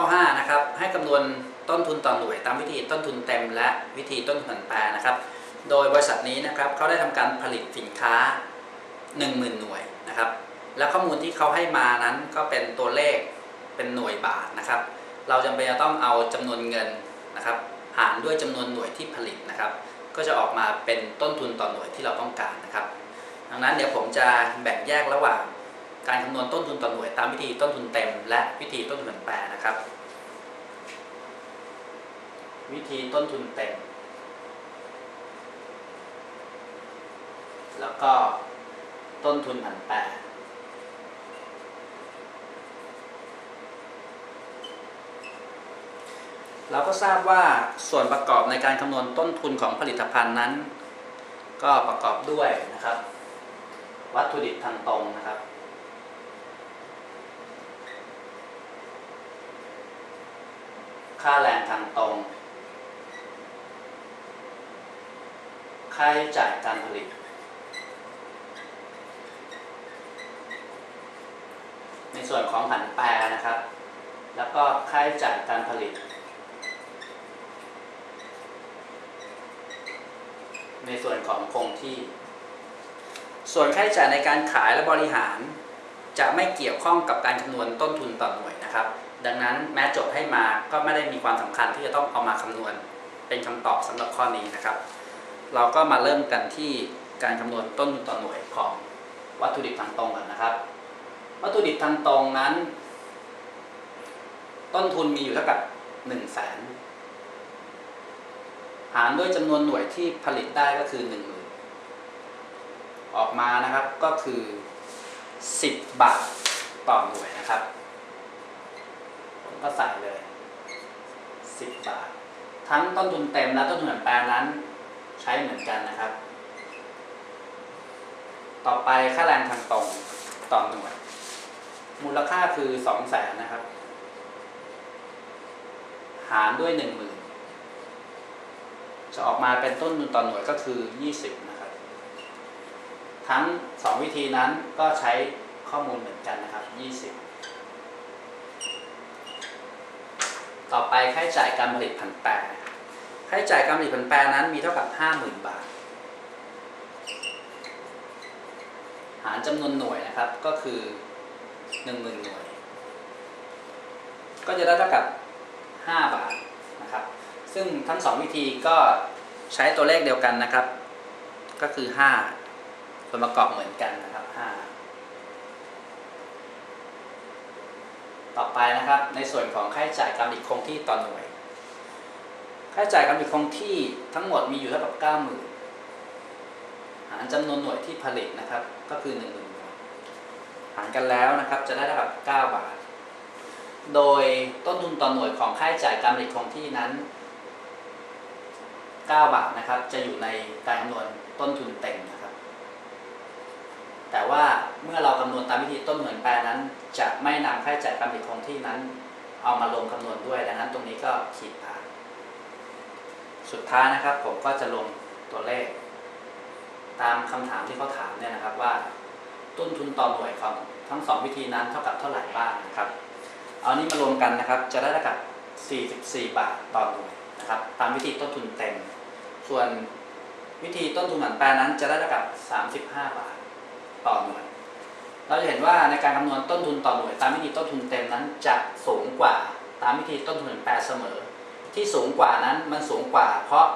ข้อ 5 นะครับ ให้คำนวณต้นทุนต่อหน่วย ตามวิธีต้นทุนเต็ม และวิธีต้นทุนแปรนะครับ โดยบริษัทนี้นะครับเขาได้ทำการผลิตสินค้า 10,000 หน่วยนะครับ และข้อมูลที่เขาให้มานั้นก็เป็นตัวเลขเป็นหน่วยบาทนะครับ เราจำเป็นจะต้องเอาจำนวนเงินนะครับ หารด้วยจำนวนหน่วยที่ผลิตนะครับ ก็จะออกมาเป็นต้นทุนต่อหน่วยที่เราต้องการนะครับ ดังนั้นเดี๋ยวผมจะแบ่งแยกระหว่าง การคำนวณต้นทุนต่อหน่วยตามวิธีต้นทุนเต็ม และวิธีต้นทุนผันแปรนะครับ วิธีต้นทุนเต็ม แล้วก็ต้นทุนผันแปรเราก็ทราบว่าส่วนประกอบในการคำนวณต้นทุนของผลิตภัณฑ์นั้น ก็ประกอบด้วยนะครับ วัตถุดิบทางตรงนะครับ ค่าแรงทางตรง ค่าใช้จ่ายการผลิต ในส่วนของผันแปรนะครับ แล้วก็ค่าใช้จ่ายการผลิต ในส่วนของคงที่ ส่วนค่าใช้จ่ายในการขายและบริหาร จะไม่เกี่ยวข้องกับการคำนวณต้นทุนต่อหน่วยนะครับ ดังนั้นแม้โจทย์ให้มาก็ไม่ได้มีความสำคัญที่จะต้องเอามาคำนวณเป็นคำตอบสำหรับข้อนี้นะครับ เราก็มาเริ่มกันที่การคำนวณต้นทุนต่อหน่วยของวัตถุดิบทางตรงกันนะครับ วัตถุดิบทางตรงนั้น ต้นทุนมีอยู่เท่ากับ1 0 0 0 0แสนหารด้วยจำนวนหน่วยที่ผลิตได้ก็คือ1 0,000ออกมานะครับก็คือ 10 บาทต่อหน่วยนะครับ ก็ใส่เลย10บาท ทั้งต้นทุนเต็มและต้นทุนผันแปรนั้น ใช้เหมือนกันนะครับ ต่อไปค่าแรงทางตรงต่อหน่วย มูลค่าคือ2 0 0แสนนะครับ หารด้วย10,000จะออกมาเป็นต้นทุนต่อหน่วยก็คือ20นะครับ ทั้ง2วิธีนั้นก็ใช้ข้อมูลเหมือนกันนะครับ20 ต่อไปค่าใช้จ่ายการผลิตผันแปรค่าใช้จ่ายการผลิตผันแปรนั้นมีเท่ากับ 50,000 บาท หารจำนวนหน่วยนะครับก็คือ 10,000 หน่วย ก็จะได้เท่ากับ 5 บาทนะครับ ซึ่งทั้ง 2 วิธีก็ใช้ตัวเลขเดียวกันนะครับ ก็คือ 5 ส่วนประกอบเหมือนกันนะครับ 5 ต่อไปนะครับ ในส่วนของค่าใช้จ่ายการผลิตคงที่ต่อหน่วย ค่าใช้จ่ายการผลิตคงที่ทั้งหมดมีอยู่เท่ากับ90,000หารจำนวนหน่วยที่ผลิตนะครับ ก็คือ1 0,000หน่วยหารกันแล้วนะครับ จะได้เท่ากับ9บาท โดยต้นทุนต่อหน่วยของค่าใช้จ่ายการผลิตคงที่นั้น9บาทนะครับ จะอยู่ในการคำนวณต้นทุนเต็มนะ แต่ว่าเมื่อเราคำนวณตามวิธีต้นเหมือนแปรนั้น จะไม่นำค่าใช้จ่ายการผลิตคงที่นั้น เอามาลงคำนวณด้วยดังนั้นตรงนี้ก็ขีดผ่าน สุดท้ายนะครับผมก็จะลงตัวเลข ตามคำถามที่เขาถามเนี่ยนะครับว่า ต้นทุนต่อหน่วยของทั้งสองวิธีนั้นเท่ากับเท่าไหร่บ้างนะครับ เอานี้มารวมกันนะครับ จะได้เท่ากับ 44 บาทต่อหน่วยนะครับ ตามวิธีต้นทุนเต็ม ส่วนวิธีต้นทุนผันแปรนั้นจะได้เท่ากับ 35 บาท ต่อหน่วย เราจะเห็นว่าในการคำนวณต้นทุนต่อหน่วย ตามวิธีต้นทุนเต็มนั้นจะสูงกว่าตามวิธีต้นทุนผันแปรเสมอ ที่สูงกว่านั้นมันสูงกว่า เพราะ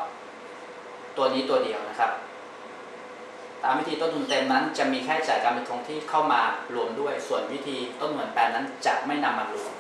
ตัวนี้ตัวเดียวนะครับ ตามวิธีต้นทุนเต็มนั้น จะมีค่าใช้จ่ายการเป็นคงที่เข้ามารวมด้วย ส่วนวิธีต้นทุนผันแปรนั้นจะไม่นำมารวม